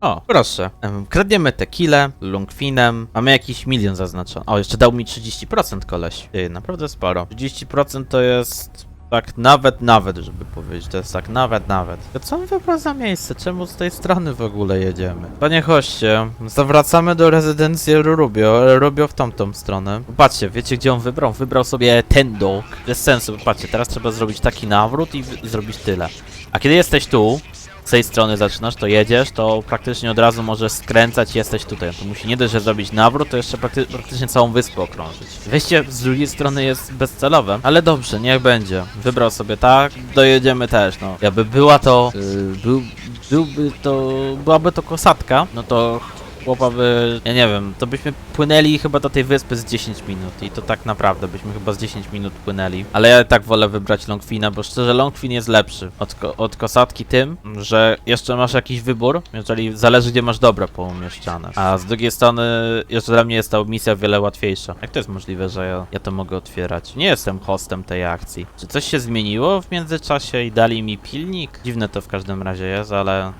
O, proszę. Em, Kradniemy tequilę, lungwinem. Mamy jakiś milion zaznaczony. O, jeszcze dał mi 30% koleś. Ty, naprawdę sporo. 30% to jest... Tak nawet, nawet, żeby powiedzieć. To jest tak nawet, nawet. To co on wybrał za miejsce? Czemu z tej strony w ogóle jedziemy? Panie hoście, zawracamy do rezydencji Rubio. El Rubio w tamtą stronę. Patrzcie, wiecie gdzie on wybrał? Wybrał sobie ten dok. Bez sensu, patrzcie, teraz trzeba zrobić taki nawrót i zrobić tyle. A kiedy jesteś tu, z tej strony zaczynasz, to jedziesz, to praktycznie od razu możesz skręcać i jesteś tutaj. To musi nie dość, że zrobić nawrót, to jeszcze prakty praktycznie całą wyspę okrążyć. Wejście z drugiej strony jest bezcelowe, ale dobrze, niech będzie. Wybrał sobie tak, dojedziemy też, no. Jakby była to, yy, był, byłby to, byłaby to kosatka, no to chłopa by, ja nie wiem, to byśmy płynęli chyba do tej wyspy z 10 minut i to tak naprawdę byśmy chyba z 10 minut płynęli. Ale ja tak wolę wybrać Longfina, bo szczerze Longfin jest lepszy od, od kosatki tym, że jeszcze masz jakiś wybór, jeżeli zależy gdzie masz dobre poumieszczane. A z drugiej strony jeszcze dla mnie jest ta misja wiele łatwiejsza. Jak to jest możliwe, że ja, ja to mogę otwierać? Nie jestem hostem tej akcji. Czy coś się zmieniło w międzyczasie i dali mi pilnik? Dziwne to w każdym razie jest, ale...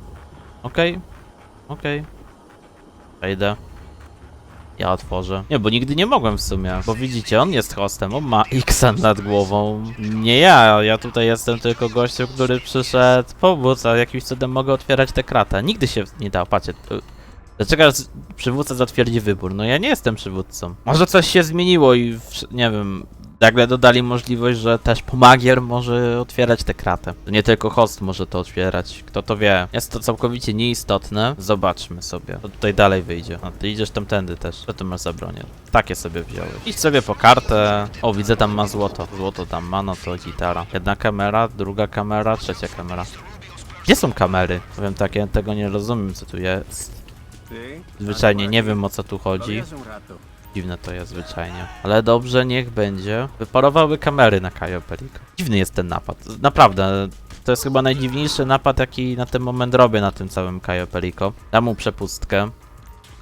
Okej, okej. Wejdę. Ja otworzę. Nie, bo nigdy nie mogłem w sumie. Bo widzicie, on jest hostem, on ma X nad głową. Nie ja, ja tutaj jestem tylko gościem, który przyszedł pomóc, a jakimś cudem mogę otwierać tę kratę. Nigdy się nie dało, patrzcie. Dlaczego przywódca zatwierdzi wybór? No ja nie jestem przywódcą. Może coś się zmieniło i nie wiem. Nagle dodali możliwość, że też pomagier może otwierać tę kratę. To nie tylko host może to otwierać. Kto to wie? Jest to całkowicie nieistotne. Zobaczmy sobie. To tutaj dalej wyjdzie. A ty idziesz tamtędy też. Co ty masz za bronię? Takie sobie wziąłeś. Idź sobie po kartę. O, widzę tam ma złoto. Złoto tam ma, no to gitara. Jedna kamera, druga kamera, trzecia kamera. Gdzie są kamery? Powiem tak, ja tego nie rozumiem, co tu jest. Zwyczajnie nie wiem o co tu chodzi. Dziwne to jest zwyczajnie. Ale dobrze, niech będzie. Wyparowały kamery na Kajo Perico. Dziwny jest ten napad. Naprawdę. To jest chyba najdziwniejszy napad, jaki na ten moment robię na tym całym Kajo Perico. Dam mu przepustkę.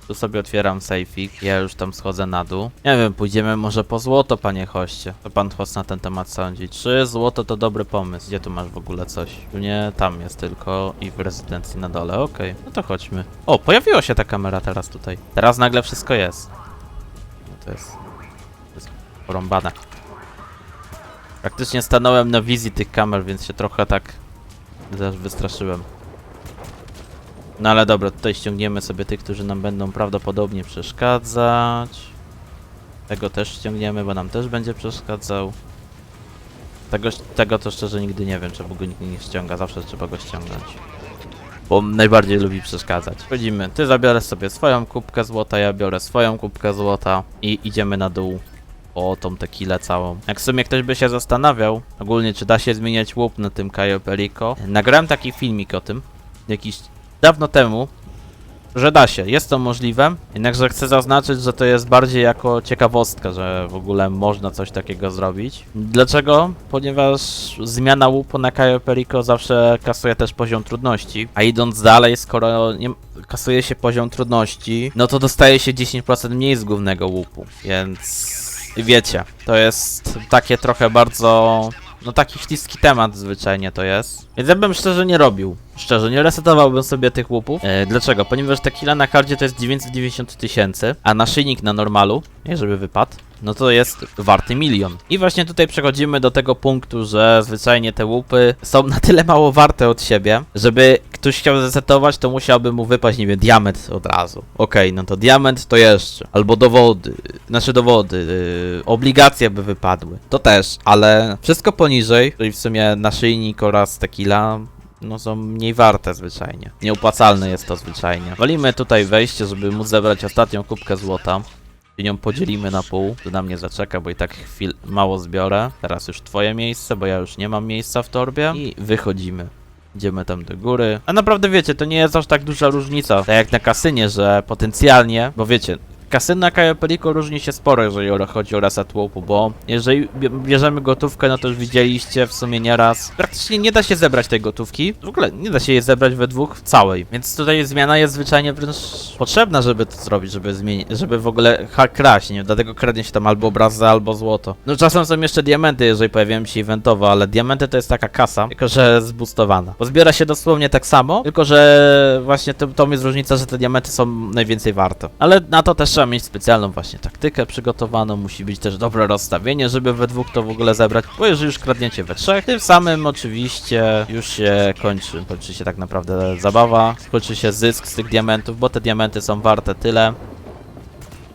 Tu sobie otwieram sejfik. Ja już tam schodzę na dół. Nie wiem, pójdziemy może po złoto, panie hoście. Co pan host na ten temat sądzi? Czy złoto to dobry pomysł? Gdzie tu masz w ogóle coś? Tu nie, tam jest tylko i w rezydencji na dole. Okej, no to chodźmy. O, pojawiła się ta kamera teraz tutaj. Teraz nagle wszystko jest. To jest... To jest porąbane. Praktycznie stanąłem na wizji tych kamer, więc się trochę tak... Wystraszyłem. No ale dobra, tutaj ściągniemy sobie tych, którzy nam będą prawdopodobnie przeszkadzać. Tego też ściągniemy, bo nam też będzie przeszkadzał. Tego, tego to szczerze nigdy nie wiem, czemu go nikt nie ściąga, zawsze trzeba go ściągnąć. Bo najbardziej lubi przeszkadzać. Wchodzimy, ty zabiorę sobie swoją kubkę złota, ja biorę swoją kubkę złota i idziemy na dół o tą tequilę całą. Jak w sumie ktoś by się zastanawiał, ogólnie czy da się zmieniać łup na tym Cayo Perico, nagrałem taki filmik o tym, jakiś dawno temu, że da się, jest to możliwe, jednakże chcę zaznaczyć, że to jest bardziej jako ciekawostka, że w ogóle można coś takiego zrobić. Dlaczego? Ponieważ zmiana łupu na Cayo Perico zawsze kasuje też poziom trudności, a idąc dalej, skoro nie kasuje się poziom trudności, no to dostaje się 10% mniej z głównego łupu, więc wiecie, to jest takie trochę bardzo no taki śliski temat zwyczajnie to jest. Więc ja bym szczerze nie robił. Szczerze, nie resetowałbym sobie tych łupów. E, dlaczego? Ponieważ tequila na kardzie to jest 990 tysięcy, a naszyjnik na normalu, nie żeby wypadł, no to jest warty milion. I właśnie tutaj przechodzimy do tego punktu, że zwyczajnie te łupy są na tyle mało warte od siebie, żeby ktoś chciał zresetować, to musiałby mu wypaść, nie wiem, diament od razu. Okej, no to diament to jeszcze. Albo dowody, znaczy dowody, yy, obligacje by wypadły. To też, ale wszystko poniżej, czyli w sumie naszyjnik oraz tequila, no są mniej warte zwyczajnie. Nieopłacalne jest to zwyczajnie. Walimy tutaj wejście, żeby móc zebrać ostatnią kubkę złota. I nią podzielimy na pół. To na mnie zaczeka, bo i tak chwil mało zbiorę. Teraz już twoje miejsce, bo ja już nie mam miejsca w torbie. I wychodzimy. Idziemy tam do góry. A naprawdę wiecie, to nie jest aż tak duża różnica. Tak jak na kasynie, że potencjalnie, bo wiecie, kasyna Cayo Perico różni się sporo, jeżeli chodzi o reset łupu, bo jeżeli bie- bierzemy gotówkę, no to już widzieliście w sumie nieraz. Praktycznie nie da się zebrać tej gotówki. W ogóle nie da się jej zebrać we dwóch w całej. Więc tutaj zmiana jest zwyczajnie wręcz potrzebna, żeby to zrobić, żeby zmienić, żeby w ogóle kraść, nie? Dlatego kradnie się tam albo obrazy, albo złoto. No czasem są jeszcze diamenty, jeżeli pojawiają się eventowo, ale diamenty to jest taka kasa, tylko że zbustowana. Bo zbiera się dosłownie tak samo, tylko że właśnie to, to jest różnica, że te diamenty są najwięcej warte. Ale na to też trzeba mieć specjalną właśnie taktykę przygotowaną, musi być też dobre rozstawienie, żeby we dwóch to w ogóle zebrać, bo jeżeli już kradniecie we trzech, tym samym oczywiście już się kończy, kończy się tak naprawdę zabawa, kończy się zysk z tych diamentów, bo te diamenty są warte tyle,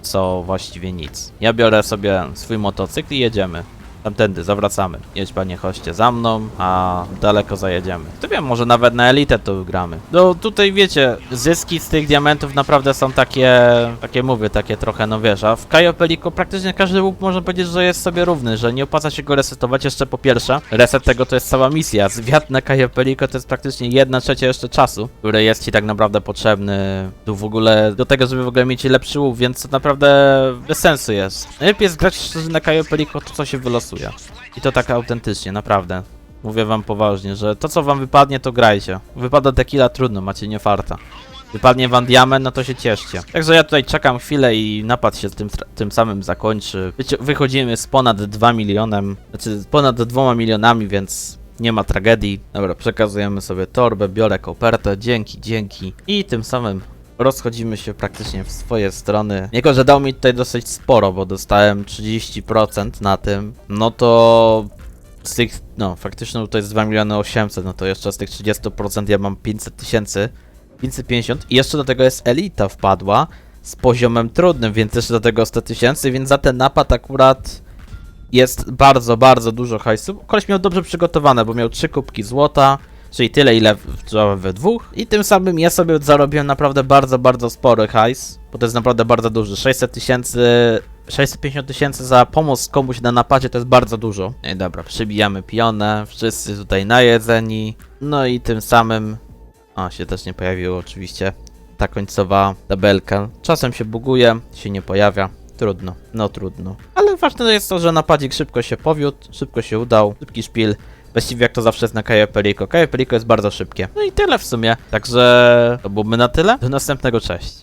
co właściwie nic. Ja biorę sobie swój motocykl i jedziemy. Tamtędy, zawracamy. Jedź panie hoście za mną, a daleko zajedziemy. To wiem, może nawet na elitę to gramy. No tutaj wiecie, zyski z tych diamentów naprawdę są takie, takie mówię, takie trochę, no wiesz, a w Cayo Perico praktycznie każdy łup można powiedzieć, że jest sobie równy, że nie opłaca się go resetować jeszcze po pierwsze. Reset tego to jest cała misja. Zwiat na Cayo Perico to jest praktycznie jedna trzecia jeszcze czasu, który jest ci tak naprawdę potrzebny tu w ogóle do tego, żeby w ogóle mieć lepszy łuk, więc to naprawdę bez sensu jest. Najlepiej jest grać szczerze na Cayo Perico to, co się wylosuje. I to tak autentycznie, naprawdę. Mówię wam poważnie, że to co wam wypadnie, to grajcie. Wypada tequila trudno, macie nie farta. Wypadnie wam diament, no to się cieszcie. Także ja tutaj czekam chwilę i napad się tym, tym samym zakończy. Wychodzimy z ponad 2 milionem, znaczy ponad 2 milionami, więc nie ma tragedii. Dobra, przekazujemy sobie torbę, biorę kopertę, dzięki, dzięki. I tym samym rozchodzimy się praktycznie w swoje strony. Jako, że dał mi tutaj dosyć sporo, bo dostałem 30% na tym, no to z tych, no faktycznie to jest 2 miliony 800, no to jeszcze z tych 30% ja mam 500 tysięcy, 550 i jeszcze do tego jest elita wpadła z poziomem trudnym, więc jeszcze do tego 100 tysięcy, więc za ten napad akurat jest bardzo, bardzo dużo hajsu. Koleś miał dobrze przygotowane, bo miał 3 kubki złota, czyli tyle ile we dwóch i tym samym ja sobie zarobiłem naprawdę bardzo, bardzo spory hajs, bo to jest naprawdę bardzo duży, 600 tysięcy 650 tysięcy za pomoc komuś na napadzie to jest bardzo dużo. No i dobra, przybijamy pionę, wszyscy tutaj najedzeni. No i tym samym... A, się też nie pojawiło oczywiście ta końcowa tabelka. Czasem się buguje, się nie pojawia. Trudno, no trudno. Ale ważne jest to, że napadzik szybko się powiódł, szybko się udał, szybki szpil. Właściwie jak to zawsze jest na Cayo Perico. Cayo Perico jest bardzo szybkie. No i tyle w sumie. Także to byłoby na tyle. Do następnego, cześć.